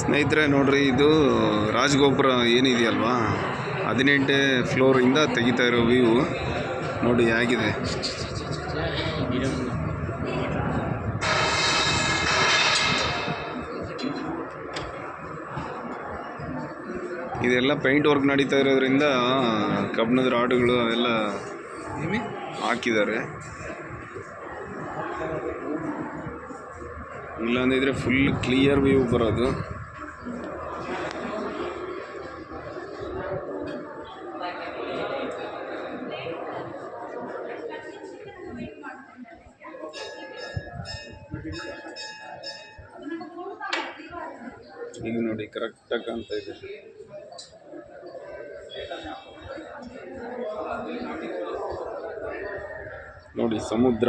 ಸ್ನೇಹಿತರೆ ನೋಡ್ರಿ ಇದು ರಾಜಗೋಪುರ ಏನಿದೆಯಲ್ವಾ? ಹದಿನೆಂಟೇ ಫ್ಲೋರಿಂದ ತೆಗಿತಾ ಇರೋ ವ್ಯೂ ನೋಡಿ ಹೇಗಿದೆ. ಇದೆಲ್ಲ ಪೇಂಟ್ ವರ್ಕ್ ನಡೀತಾ ಇರೋದ್ರಿಂದ ಕಬ್ಬಿಣದ ರಾಡುಗಳು ಅವೆಲ್ಲ ಹಾಕಿದ್ದಾರೆ. ಇಲ್ಲಾಂದಿದ್ರೆ ಫುಲ್ ಕ್ಲಿಯರ್ ವ್ಯೂ ಬರೋದು. ಈಗ ನೋಡಿ ಕರೆಕ್ಟಾಗಿ ಕಾಣ್ತಾ ಇದೆ. ನೋಡಿ ಸಮುದ್ರ.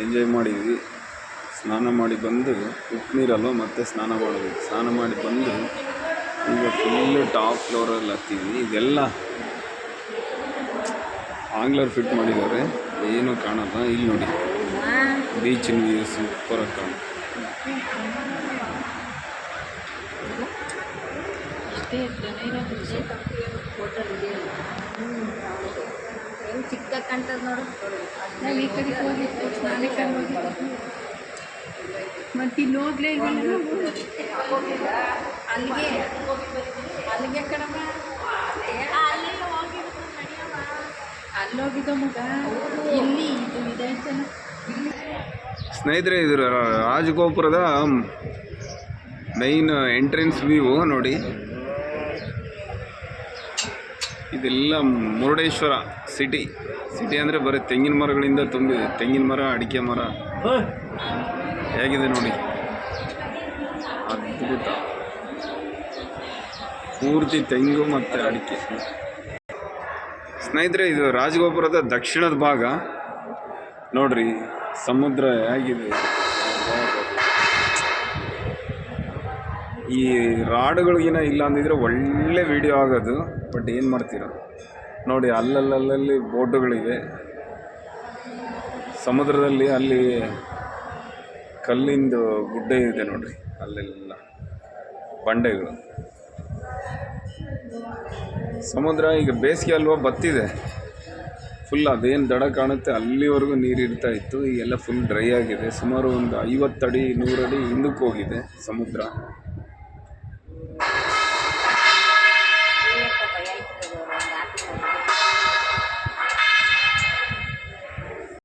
ಎಂಜಾಯ್ ಮಾಡಿದ್ವಿ ಸ್ನಾನ ಮಾಡಿ ಬಂದು ಉಪ್ಪು ಮತ್ತೆ ಸ್ನಾನ ಮಾಡಿದ್ವಿ ಸ್ನಾನ ಮಾಡಿ ಬಂದು ಈಗ ಫುಲ್ಲು ಟಾಪ್ ಫ್ಲೋರಲ್ಲಿ ಹತ್ತಿದ್ವಿ ಇದೆಲ್ಲ ಆಂಗ್ಲರ್ ಫಿಟ್ ಮಾಡಿದ್ದಾರೆ. ಏನೂ ಕಾಣಲ್ಲ. ಇಲ್ಲಿ ನೋಡಿ. ಬೀಚಿನ ವ್ಯೂ ಸೂಪರಾಗಿ ಕಾಣುತ್ತೆ. ಚಿಕ್ಕ ಕಾಣ್ತದ ನೋಡು. ನಾವು ಈ ಕಡೆ ಹೋಗಿತ್ತು ಸ್ನಾನಕ್ಕೆ ಹೋಗಿತ್ತು ಮತ್ತೆ ಇಲ್ಲಿ ಹೋಗ್ಲೇ ಇಲ್ಲ ಅಲ್ಲಿಗೆ ಅಲ್ಲಿಗೆ ಕಣಮ್ಮ. ಅಲ್ಲಿ ಹೋಗಿದ್ದ ಮಗ? ಇಲ್ಲಿ ಇದು ಇದೆ ಸ್ನೇಹಿತರೆ ಇದು ರಾಜಗೋಪುರದ ಮೈನ್ ಎಂಟ್ರೆನ್ಸ್ ವ್ಯೂ ನೋಡಿ. ಇದೆಲ್ಲ ಮುರುಡೇಶ್ವರ ಸಿಟಿ. ಸಿಟಿ ಅಂದರೆ ಬರೀ ತೆಂಗಿನ ಮರಗಳಿಂದ ತುಂಬಿದೆ. ತೆಂಗಿನ ಮರ ಅಡಿಕೆ ಮರ. ಹೇಗಿದೆ ನೋಡಿ. ಅದ್ಭುತ. ಪೂರ್ತಿ ತೆಂಗು ಮತ್ತು ಅಡಿಕೆ. ಸ್ನೇಹಿತರೆ ಇದು ರಾಜಗೋಪುರದ ದಕ್ಷಿಣದ ಭಾಗ. ನೋಡ್ರಿ ಸಮುದ್ರ ಹೇಗಿದೆ. ಈ ರಾಡುಗಳಿಗಿನ ಇಲ್ಲ ಅಂದಿದ್ರೆ ಒಳ್ಳೆ ವಿಡಿಯೋ ಆಗೋದು ಬಟ್ ಏನು ಮಾಡ್ತೀರ? ನೋಡಿ, ಅಲ್ಲಲ್ಲಲ್ಲಿ ಬೋಟುಗಳಿವೆ. ಸಮುದ್ರದಲ್ಲಿ ಅಲ್ಲಿ ಕಲ್ಲಿಂದು ಗುಡ್ಡೆ ಇದೆ ನೋಡಿರಿ, ಅಲ್ಲೆಲ್ಲ ಬಂಡೆಗಳು. ಸಮುದ್ರ ಈಗ ಬೇಸಿಗೆ ಅಲ್ವಾ ಬತ್ತಿದೆ. ಫುಲ್ ಅದೇನು ದಡ ಕಾಣುತ್ತೆ, ಅಲ್ಲಿವರೆಗೂ ನೀರು ಇರ್ತಾ ಇತ್ತು, ಈಗೆಲ್ಲ ಫುಲ್ ಡ್ರೈ ಆಗಿದೆ. ಸುಮಾರು ಒಂದು ಐವತ್ತಡಿ, ನೂರಡಿ ಹಿಂದಕ್ಕೆ ಹೋಗಿದೆ ಸಮುದ್ರ.